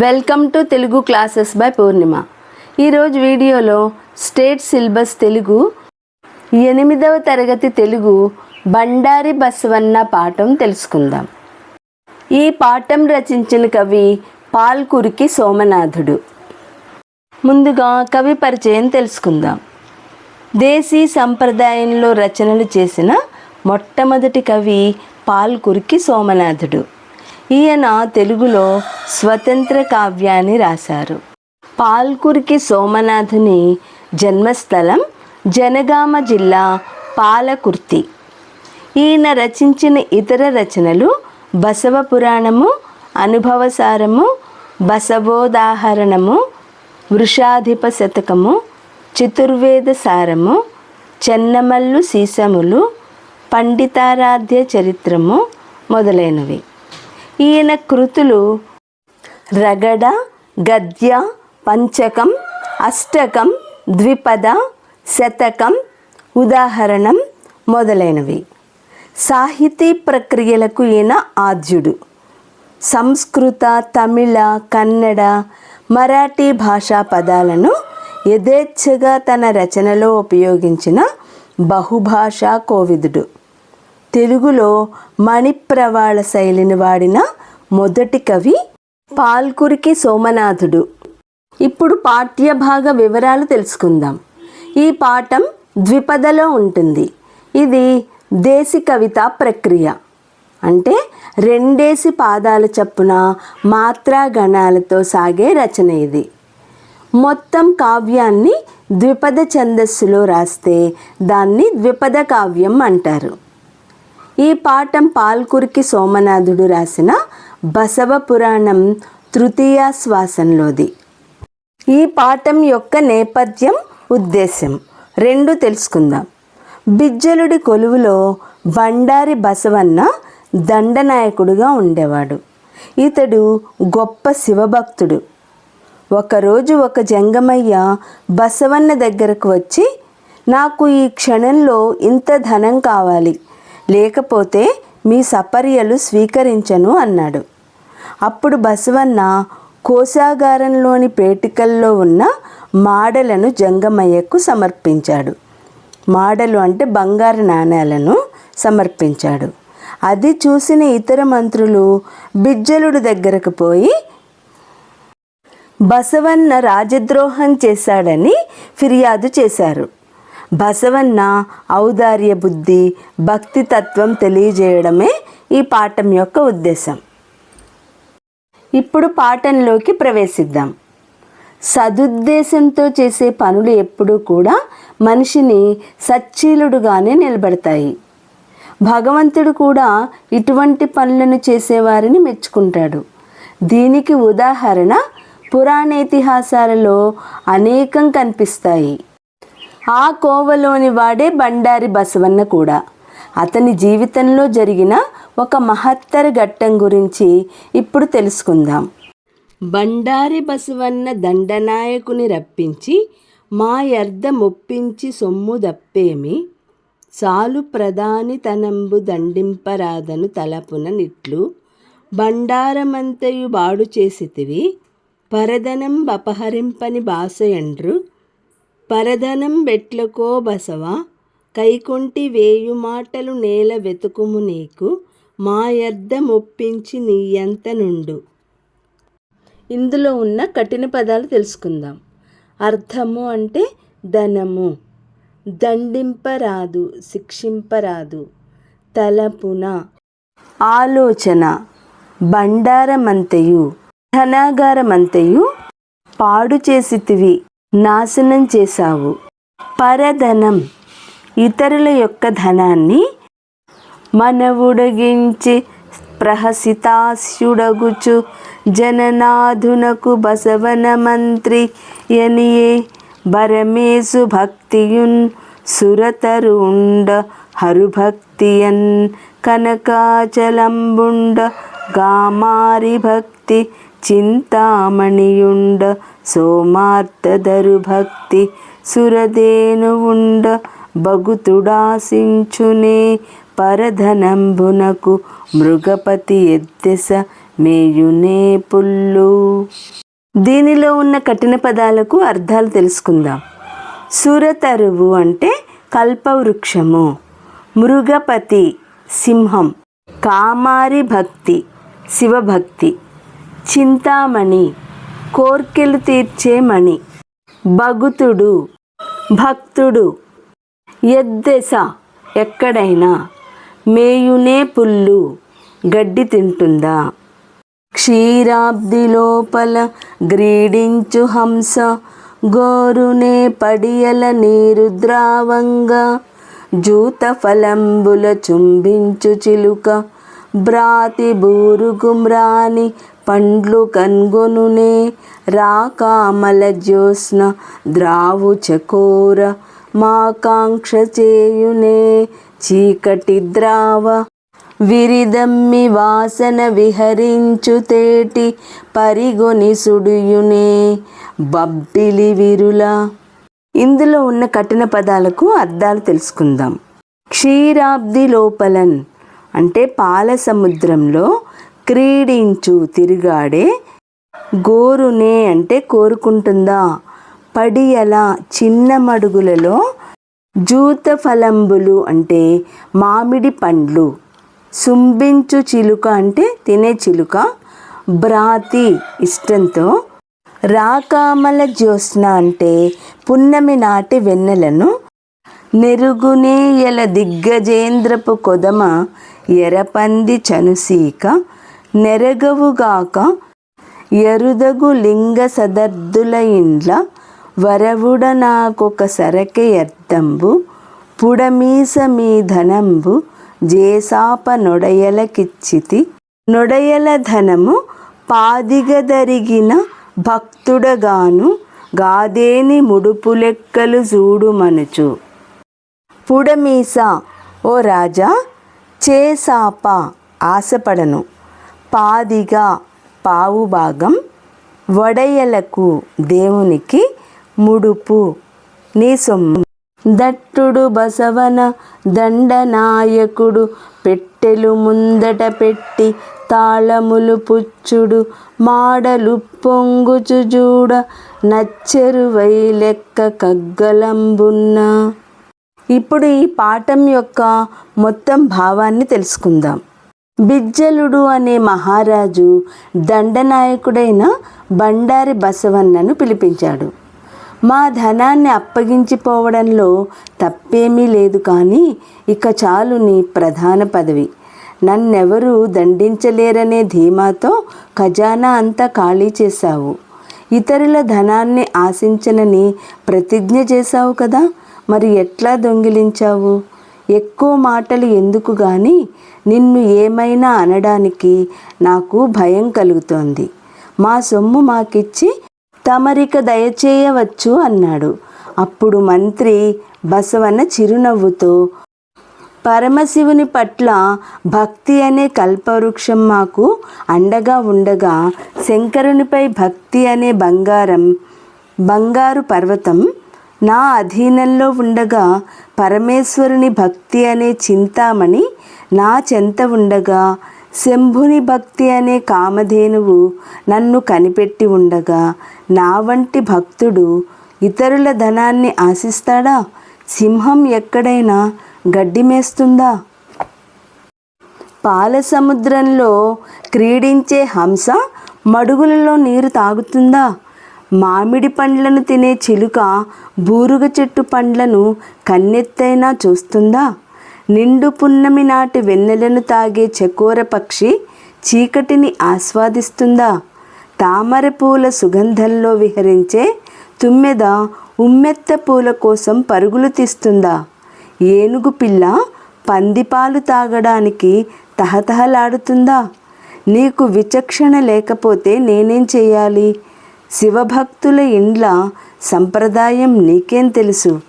Welcome to Telugu classes by Purnima ఈరోజు వీడియోలో state syllabus Telugu ఎనిమిదవ తరగతి తెలుగు బండారి బసవన్న పాఠం తెలుసుకుందాం. ఈ పాఠం రచించిన కవి పాల్కురికి సోమనాథుడు. ముందుగా కవి పరిచయం తెలుసుకుందాం. దేశీ సంప్రదాయంలో రచనలు చేసిన మొట్టమొదటి కవి పాల్కురికి సోమనాథుడు. ఈయన తెలుగులో స్వతంత్ర కావ్యాన్ని రాశారు. పాల్కురికి సోమనాథుని జన్మస్థలం జనగామ జిల్లా పాలకుర్తి. ఈయన రచించిన ఇతర రచనలు బసవ పురాణము అనుభవసారము బసవోదాహరణము వృషాధిప శతకము చతుర్వేద సారము చెన్నమల్లు సీసములు పండితారాధ్య చరిత్రము మొదలైనవి. ఈయన కృతులు రగడ గద్య పంచకం అష్టకం ద్విపద శతకం ఉదాహరణం మొదలైనవి. సాహితీ ప్రక్రియలకు ఈయన ఆద్యుడు. సంస్కృత తమిళ కన్నడ మరాఠీ భాషా పదాలను యథేచ్ఛగా తన రచనలో ఉపయోగించిన బహుభాషా కోవిదుడు. తెలుగులో మణిప్రవాళ శైలిని వాడిన మొదటి కవి పాల్కురికి సోమనాథుడు. ఇప్పుడు పాఠ్యభాగ వివరాలు తెలుసుకుందాం. ఈ పాఠం ద్విపదలో ఉంటుంది. ఇది దేశి కవిత ప్రక్రియ. అంటే రెండేసి పాదాల చప్పున మాత్రా గణాలతో సాగే రచన ఇది. మొత్తం కావ్యాన్ని ద్విపద ఛందస్సులో రాస్తే దాన్ని ద్విపద కావ్యం అంటారు. ఈ పాఠం పాల్కురికి సోమనాథుడు రాసిన బసవ పురాణం తృతీయ శ్వాసంలోది. ఈ పాఠం యొక్క నేపథ్యం ఉద్దేశం రెండు తెలుసుకుందాం. బిజ్జలుడి కొలువులో బండారి బసవన్న దండనాయకుడుగా ఉండేవాడు. ఇతడు గొప్ప శివభక్తుడు. ఒకరోజు ఒక జంగమయ్య బసవన్న దగ్గరకు వచ్చి నాకు ఈ క్షణంలో ఇంత ధనం కావాలి. లేకపోతే మీ సపర్యలు స్వీకరించను అన్నాడు. అప్పుడు బసవన్న కోశాగారంలోని పేటికల్లో ఉన్న మాడలను జంగమయ్యకు సమర్పించాడు. మాడలు అంటే బంగారు నాణేలను సమర్పించాడు. అది చూసిన ఇతర మంత్రులు బిజ్జలుడు దగ్గరకు పోయి బసవన్న రాజద్రోహం చేశాడని ఫిర్యాదు చేశారు. బసవన్న ఔదార్య బుద్ధి భక్తి తత్వం తెలియజేయడమే ఈ పాఠం యొక్క ఉద్దేశం. ఇప్పుడు పాఠంలోకి ప్రవేశిద్దాం. సదుద్దేశంతో చేసే పనులు ఎప్పుడూ కూడా మనిషిని సచ్చీలుడుగానే నిలబెడతాయి. భగవంతుడు కూడా ఇటువంటి పనులను చేసేవారిని మెచ్చుకుంటాడు. దీనికి ఉదాహరణ పురాణేతిహాసాలలో అనేకం కనిపిస్తాయి. ఆ కోవలోని వాడే బండారి బసవన్న కూడా. అతని జీవితంలో జరిగిన ఒక మహత్తర ఘట్టం గురించి ఇప్పుడు తెలుసుకుందాం. బండారి బసవన్న దండనాయకుని రప్పించి మా యర్ధ మొప్పించి సొమ్ము దప్పేమి సాలు ప్రధాని తనంబు దండింపరాదను తలపున నిట్లు బండారమంతయు బాడు చేసితివి పరదనం బపహరింపని బాసయండ్రు పరధనం బెట్లకో బసవ కైకొంటి వేయు మాటలు నేల వెతుకుము నీకు మా నీయంత నుండు. ఇందులో ఉన్న కఠిన పదాలు తెలుసుకుందాం. అర్థము అంటే ధనము. దండింపరాదు శిక్షింపరాదు. తలపున. ఆలోచన. బండారమంతయు. ధనాగారమంతయు. పాడు చేసితివి. నాశనం చేశావు. పరధనం. ఇతరుల యొక్క ధనాన్ని మనవుడగించి ప్రహసితాస్యుడగుచు జననాధునకు బసవన మంత్రి ఎనియే బరమేసు భక్తియున్ సురతరుండ హరుభక్తియన్ కనకాచలంబుండ గామారి భక్తి చింతామణియుండ సోమార్తదరు భక్తి సురదేనువుండ బగుతుడాసించునే పరధనంబునకు మృగపతి ఎద్దెస మేయునే పుల్లు. దీనిలో ఉన్న కఠిన పదాలకు అర్థాలు తెలుసుకుందాం. సురతరువు అంటే కల్పవృక్షము. మృగపతి సింహం. కామారి భక్తి శివభక్తి. చింతామణి కోర్కెలు తీర్చే మణి. భగుతుడు భక్తుడు ఎద్దెస ఎక్కడైనా మేయునే పుల్లు గడ్డి తింటుందా? క్షీరాబ్ది లోపల గ్రీడించు హంస గోరునే పడియల నీరు ద్రావంగా జూత ఫలంబుల చుంబించు చిలుక బ్రాతి బూరుగుమ్రాని పండ్లు కన్గొనునే రాకామల జ్యోత్స్న ద్రావు చకోర మాకాంక్ష చేయునే చీకటి ద్రావ. విరిదమ్మి వాసన విహరించుతేటి పరిగొని సుడియునే బబ్బిలి విరుల. ఇందులో ఉన్న కఠిన పదాలకు అర్థాలు తెలుసుకుందాం. క్షీరాబ్ది లోపలన్ అంటే పాల సముద్రంలో క్రీడించు తిరిగాడే. గోరునే అంటే కోరుకుంటుందా? పడియల చిన్న మడుగులలో జూత ఫలంబులు అంటే మామిడి పండ్లు. సుంబించు చిలుక అంటే తినే చిలుక. బ్రాతి ఇష్టంతో రాకామల జ్యోత్స్న అంటే పున్నమి నాటి వెన్నెలను. నెరుగునేయల దిగ్గజేంద్రపు కొదమ ఎరపంది చనుసీక. నెరగవుగాక ఎరుదగు లింగ సదర్దుల ఇండ్ల వరవుడ నాకొక సరకె ఎర్దంబు పుడమీస మీ ధనంబు జేసాప నొడయలకిచ్చితి నొడయల ధనము పాదిగదరిగిన భక్తుడగాను గాదేని ముడుపు లెక్కలు చూడుమనుచు పుడమీస ఓ రాజా చేసాప ఆశపడను. పాదిగా పావు భాగం వడయలకు దేవునికి ముడుపు. నీ సొమ్ము దట్టుడు బసవన దండనాయకుడు పెట్టెలు ముందట పెట్టి తాళములు పుచ్చుడు మాడలు పొంగుచు జూడ నచ్చెరువై లెక్క కగ్గలంబున్నా. ఇప్పుడు ఈ పాఠం యొక్క మొత్తం భావాన్ని తెలుసుకుందాం. బిజ్జలుడు అనే మహారాజు దండనాయకుడైన బండారి బసవన్నను పిలిపించాడు. మా ధనాన్ని అప్పగించిపోవడంలో తప్పేమీ లేదు కానీ ఇక చాలు నీ ప్రధాన పదవి. నన్నెవరూ దండించలేరనే ధీమాతో ఖజానా అంతా ఖాళీ చేశావు. ఇతరుల ధనాన్ని ఆశించనని ప్రతిజ్ఞ చేశావు కదా మరి ఎట్లా దొంగిలించావు? ఎక్కువ మాటలు ఎందుకు కానీ నిన్ను ఏమైనా అనడానికి నాకు భయం కలుగుతోంది. మా సొమ్ము మాకిచ్చి తమరిక దయచేయవచ్చు అన్నాడు. అప్పుడు మంత్రి బసవన్న చిరునవ్వుతో పరమశివుని పట్ల భక్తి అనే కల్పవృక్షం మాకు అండగా ఉండగా శంకరునిపై భక్తి అనే బంగారం బంగారు పర్వతం నా అధీనంలో ఉండగా పరమేశ్వరుని భక్తి అనే చింతామణి నా చెంత ఉండగా శంభుని భక్తి అనే కామధేనువు నన్ను కనిపెట్టి ఉండగా నా వంటి భక్తుడు ఇతరుల ధనాన్ని ఆశిస్తాడా? సింహం ఎక్కడైనా గడ్డి మేస్తుందా? పాల సముద్రంలో క్రీడించే హంస మడుగులలో నీరు తాగుతుందా? మామిడి పండ్లను తినే చిలుక బూరుగ చెట్టు పండ్లను కన్నెత్తైనా చూస్తుందా? నిండు పున్నమి నాటి వెన్నెలను తాగే చకోర పక్షి చీకటిని ఆస్వాదిస్తుందా? తామర పూల సుగంధంలో విహరించే తుమ్మెద ఉమ్మెత్త పూల కోసం పరుగులు తీస్తుందా? ఏనుగు పిల్ల పందిపాలు తాగడానికి తహతహలాడుతుందా? నీకు విచక్షణ లేకపోతే నేనేం చేయాలి? శివభక్తుల ఇండ్ల సంప్రదాయం నీకేం తెలుసు?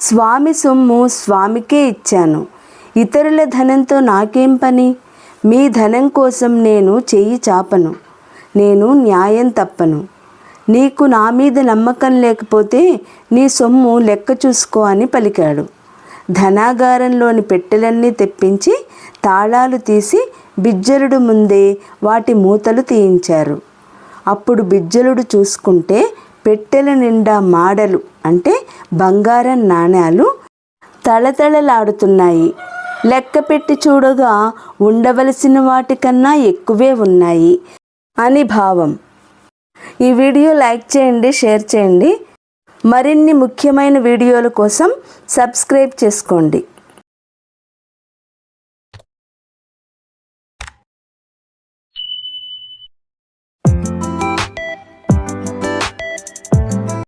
స్వామి సొమ్ము స్వామికే ఇచ్చాను. ఇతరుల ధనంతో నాకేం పని? మీ ధనం కోసం నేను చెయ్యి చాపను. నేను న్యాయం తప్పను. నీకు నా మీద నమ్మకం లేకపోతే నీ సొమ్ము లెక్క చూసుకో అని పలికాడు. ధనాగారంలోని పెట్టెలన్నీ తెప్పించి తాళాలు తీసి బిజ్జరుడు ముందే వాటి మూతలు తీయించారు. అప్పుడు బిజ్జలుడు చూసుకుంటే పెట్టెల నిండా మాడలు అంటే బంగారం నాణ్యాలు తళతళలాడుతున్నాయి. లెక్క పెట్టి చూడగా ఉండవలసిన వాటికన్నా ఎక్కువే ఉన్నాయి అని భావం. ఈ వీడియో లైక్ చేయండి షేర్ చేయండి. మరిన్ని ముఖ్యమైన వీడియోల కోసం సబ్స్క్రైబ్ చేసుకోండి.